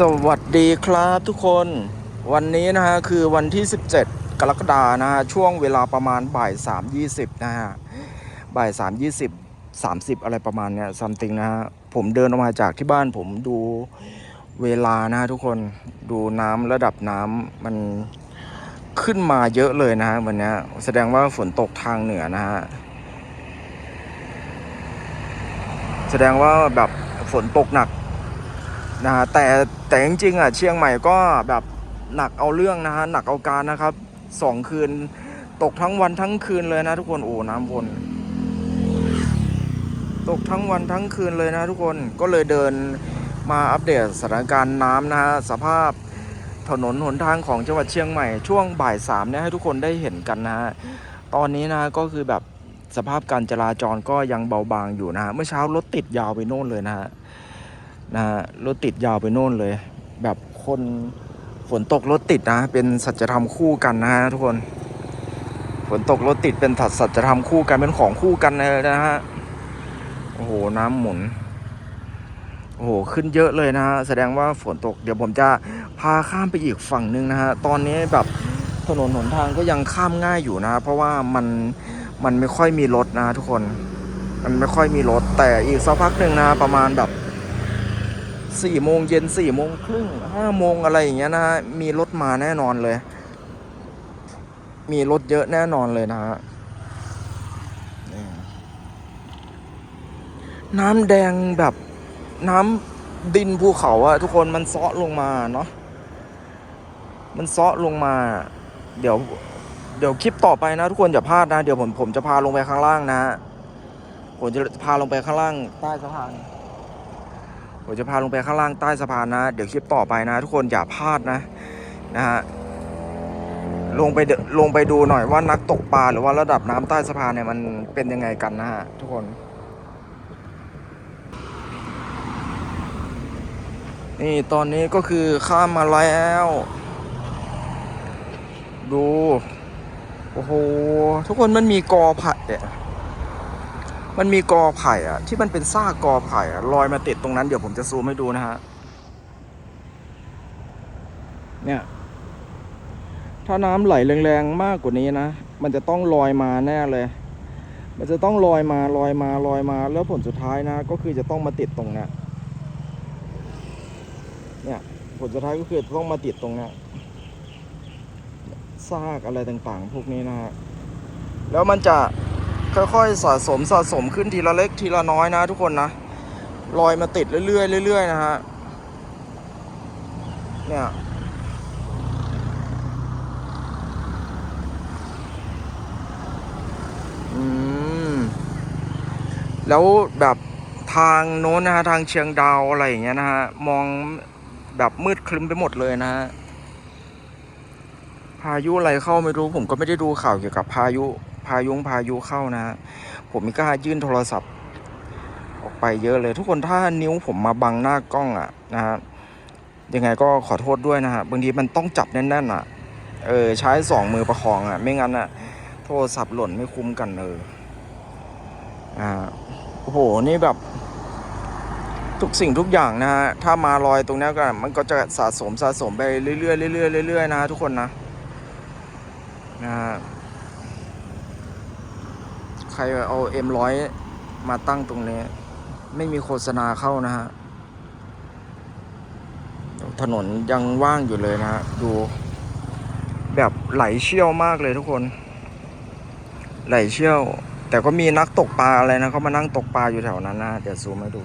สวัสดีครับทุกคนวันนี้นะฮะคือวันที่ 17 กรกฎานะฮะช่วงเวลาประมาณบ่าย3.20นะฮะบ่าย3.20 30 อะไรประมาณเนี้ยซัมติงนะฮะผมเดินออกมาจากที่บ้านผมดูเวลานะฮะทุกคนดูน้ำระดับน้ำมันขึ้นมาเยอะเลยนะฮะวันนี้แสดงว่าฝนตกทางเหนือนะฮะแสดงว่าแบบฝนตกหนัก นะฮะแต่แต่จริงๆอะเชียงใหม่ก็แบบหนักเอาเรื่องนะฮะหนักเอาการนะครับสองคืนตกทั้งวันทั้งคืนเลยนะทุกคนโอ้น้ำวนตกทั้งวันทั้งคืนเลยนะทุกคนก็เลยเดินมาอัปเดตสถานการณ์น้ำนะฮะสภาพถนนหนทางของจังหวัดเชียงใหม่ช่วงบ่ายสามเนี่ยให้ทุกคนได้เห็นกันนะฮะตอนนี้นะก็คือแบบสภาพการจราจรก็ยังเบาบางอยู่นะฮะเมื่อเช้ารถติดยาวไปโน่นเลยนะฮะ นะรถติดยาวไปโน่นเลย แบบคนฝนตกรถติดนะ เป็นสัจธรรมคู่กันนะฮะทุกคน ฝนตกรถติดเป็นสัจธรรมคู่กันเป็นของคู่กันเลยนะฮะโอ้โหน้ำหมุนโอ้โหขึ้นเยอะเลยนะฮะแสดงว่าฝนตกเดี๋ยวผมจะพาข้ามไปอีกฝั่งหนึ่งนะฮะตอนนี้แบบถนนหนทางก็ยังข้ามง่ายอยู่นะ เพราะว่ามันมันไม่ค่อยมีรถนะทุกคน มันไม่ค่อยมีรถแต่อีกสักพักหนึ่งนะประมาณแบบ สี่โมงเย็นสี่โมงครึ่งห้าโมงอะไรอย่างเงี้ยนะฮะมีรถมาแน่นอนเลย มีรถเยอะแน่นอนเลยนะฮะน้ำแดงแบบน้ำดินภูเขาอะทุกคนมันเซาะลงมาเนาะมันเซาะลงมา เดี๋ยว เดี๋ยวคลิปต่อไปนะ ทุกคนอย่าพลาดนะ เดี๋ยวผมผมจะพาลงไปข้างล่างนะผมจะพาลงไปข้างล่างใต้สะพาน ผมจะพาลงไปข้างล่างใต้สะพานนะ เดี๋ยวคลิปต่อไปนะ ทุกคนอย่าพลาดนะนะฮะลงไปเดลงไปดูหน่อยว่านักตกปลาหรือว่าระดับน้ำใต้สะพานเนี่ยมันเป็นยังไงกันนะฮะทุกคนนี่ตอนนี้ก็คือข้ามมาแล้ว ดู โอ้โห ทุกคนมันมีกอผัดเนี่ย มันมีกอไผ่อะที่มันเป็นซากกอไผ่อะลอยมาติดตรงนั้นเดี๋ยวผมจะซูมให้ดูนะฮะเนี่ย ถ้าน้ำไหลแรงๆมากกว่านี้นะ มันจะต้องลอยมาแน่เลย มันจะต้องลอยมาลอยมาลอยมา แล้วผลสุดท้ายนะ ก็คือจะต้องมาติดตรงเนี้ยเนี่ย ผลสุดท้ายก็คือต้องมาติดตรงเนี้ยซากอะไรต่างๆ พวกนี้นะฮะแล้วมันจะ ค่อยๆสะสมสะสมขึ้นทีละเล็กทีละน้อยนะทุกคนนะลอยมาติดเรื่อยๆเรื่อยๆนะฮะเนี่ยอืมแล้วแบบทางโน้นนะฮะทางเชียงดาวอะไรอย่างเงี้ยนะฮะมองแบบมืดคลึ้มไปหมดเลยนะฮะพายุอะไรเข้าไม่รู้ผมก็ไม่ได้ดูข่าวเกี่ยวกับพายุ พายุงพายุเข้านะ ผมไม่กล้ายื่นโทรศัพท์ ออกไปเยอะเลย ทุกคนถ้านิ้วผมมาบังหน้ากล้องอะนะฮะยังไงก็ขอโทษด้วยนะฮะบางทีมันต้องจับแน่นๆอะเออใช้สองมือประคองอะไม่งั้นอะโทรศัพท์หล่นไม่คุ้มกันเอออ่าโอ้โหนี่แบบ ทุกสิ่งทุกอย่างนะฮะถ้ามาลอยตรงนี้ก็มันก็จะสะสมสะสมไปเรื่อยๆเรื่อยๆเรื่อยๆนะฮะทุกคนนะนะฮะ ใครเอาเอ็มร้อยมาตั้งตรงนี้ ไม่มีโฆษณาเข้านะฮะ ถนนยังว่างอยู่เลยนะฮะ ดู แบบไหลเชี่ยวมากเลยทุกคน ไหลเชี่ยว แต่ก็มีนักตกปลาอะไรนะเขามานั่งตกปลาอยู่แถวนั้นนะเดี๋ยวซูมให้ดู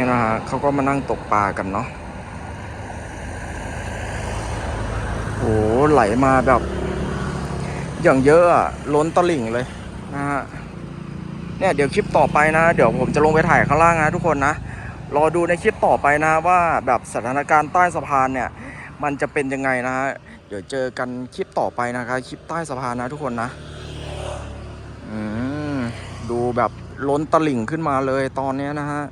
นี่นะฮะเขาก็มานั่งตกปลากันเนาะโหไหลมาแบบ อย่างเยอะอะล้นตลิ่งเลยนะฮะเนี่ยเดี๋ยวคลิปต่อไปนะ เดี๋ยวผมจะลงไปถ่ายข้างล่างนะทุกคนนะรอดูในคลิปต่อไปนะว่าแบบสถานการณ์ใต้สะพานเนี่ย มันจะเป็นยังไงนะฮะเดี๋ยวเจอกันคลิปต่อไปนะครับคลิปใต้สะพานนะทุกคนนะอืมดูแบบล้นตลิ่งขึ้นมาเลยตอนนี้นะฮะ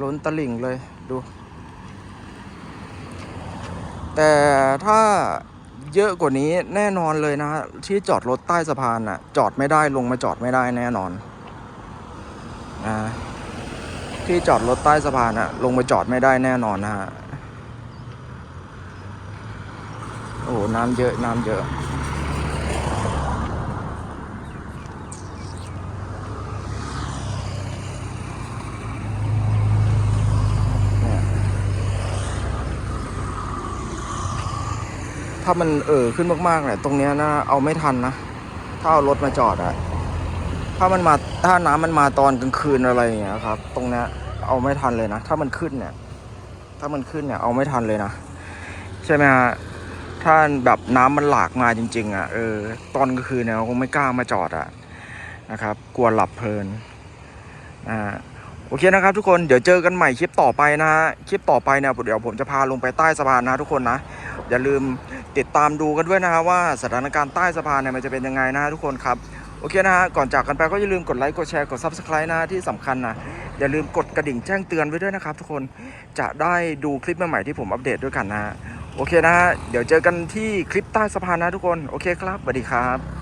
ล้นตลิ่งเลยดู แต่ถ้าเยอะกว่านี้แน่นอนเลยนะฮะที่จอดรถใต้สะพานอะ จอดไม่ได้ลงมาจอดไม่ได้แน่นอนนะที่จอดรถใต้สะพานอะ ลงมาจอดไม่ได้แน่นอนนะฮะโอ้น้ำเยอะน้ำเยอะ ถ้ามันเอ่อขึ้นมากๆเนี่ยตรงเนี้ยนะเอาไม่ทันนะ ถ้าเอารถมาจอดอะถ้ามันมาถ้าน้ำมันมาตอนกลางคืนอะไรอย่างเงี้ยครับ ตรงเนี้ยเอาไม่ทันเลยนะ ถ้ามันขึ้นเนี่ย ถ้ามันขึ้นเนี่ยเอาไม่ทันเลยนะ ใช่ไหมฮะถ้าแบบน้ำมันหลากมาจริง ๆ อะเออตอนกลางคืนเนี่ยเราคงไม่กล้ามาจอดอะนะครับ กลัวหลับเพลินนะฮะโอเคนะครับทุกคนเดี๋ยวเจอกันใหม่คลิปต่อไปนะฮะคลิปต่อไปเนี่ยเดี๋ยวผมจะพาลงไปใต้สะพานนะทุกคนนะ อย่าลืมติดตามดูกันด้วยนะครับว่าสถานการณ์ใต้สะพานเนี่ยมันจะเป็นยังไงนะทุกคนครับโอเคนะฮะก่อนจากกันไปก็อย่าลืมกดไลค์กดแชร์กด subscribe นะที่สำคัญนะอย่าลืมกดกระดิ่งแจ้งเตือนไว้ด้วยนะครับ ทุกคนจะได้ดูคลิปใหม่ๆที่ผมอัปเดตด้วยกันนะฮะโอเคนะฮะเดี๋ยวเจอกันที่คลิปใต้สะพานนะทุกคนโอเคครับสวัสดีครับ